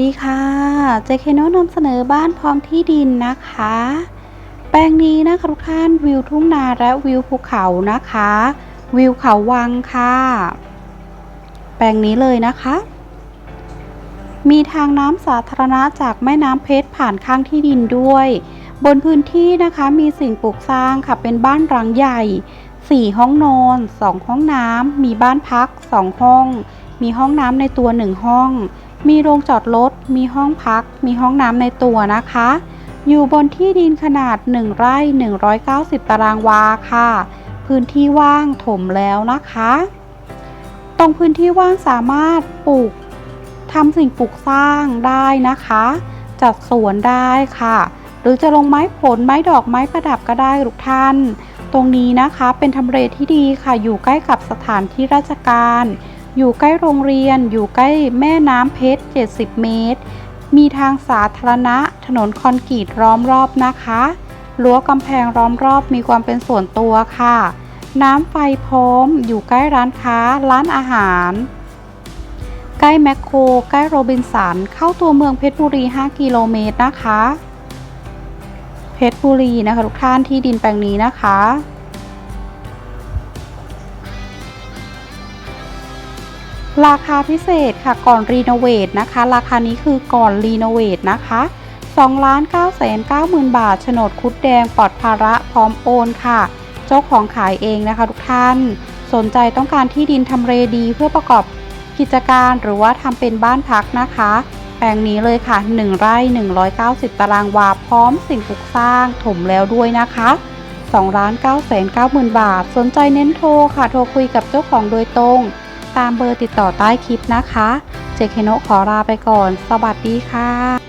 ดีค่ะเจเคโนนำเสนอบ้านพร้อมที่ดินนะคะ แปลงนี้นะคะทุกท่านวิวทุ่งนาและวิวภูเขานะคะ วิวเขาวังค่ะ แปลงนี้เลยนะคะ มีทางน้ำสาธารณะจากแม่น้ำเพชรผ่านข้างที่ดินด้วย บนพื้นที่นะคะมีสิ่งปลูกสร้างค่ะเป็นบ้านหลังใหญ่ 4 ห้องนอน 2 ห้องน้ำมีบ้านพัก 2 ห้อง มีห้องน้ำในตัว1ห้อง มีโรงจอดรถ มีห้องพัก มีห้องน้ำในตัวนะคะ อยู่บนที่ดินขนาด 1 ไร่ 190 ตารางวาค่ะ พื้นที่ว่างถมแล้วนะคะ ตรงพื้นที่ว่างสามารถปลูกทำสิ่งปลูกสร้างได้นะคะ จัดสวนได้ค่ะ หรือจะลงไม้ผลไม้ดอกไม้ประดับก็ได้ทุกท่าน ตรงนี้นะคะเป็นทำเลที่ดีค่ะ อยู่ใกล้กับสถานที่ราชการ อยู่ใกล้โรงเรียน อยู่ใกล้แม่น้ำเพชร 70 เมตร มีทางสาธารณะ ถนนคอนกรีตล้อมรอบนะคะรั้วกำแพงล้อมรอบมีความเป็นส่วนตัวค่ะ น้ำไฟพร้อม อยู่ใกล้ร้านค้า ร้านอาหาร ใกล้แมคโคร ใกล้โรบินสัน เข้าตัวเมืองเพชรบุรี 5 กิโลเมตรนะคะ เพชรบุรีนะคะทุกท่านที่ดินแปลงนี้นะคะ ราคาพิเศษค่ะก่อนรีโนเวทนะคะ ราคานี้คือก่อนรีโนเวทนะคะ2ล้าน9แสน9หมื่นบาทโฉนดคุดแดงปลอดภาระพร้อมโอนค่ะ เจ้าของขายเองนะคะทุกท่าน สนใจต้องการที่ดินทำเลดีเพื่อประกอบกิจการหรือว่าทำเป็นบ้านพักนะคะ แปลงนี้เลยค่ะ 1 ไร่ 190 ตารางวาพร้อมสิ่งปลูกสร้างถมแล้วด้วยนะคะ2ล้าน9แสน9หมื่นบาท สนใจเน้นโทรค่ะ โทรคุยกับเจ้าของโดยตรง ตามเบอร์ติดต่อใต้คลิปนะคะ เจเคโนขอลาไปก่อน สวัสดีค่ะ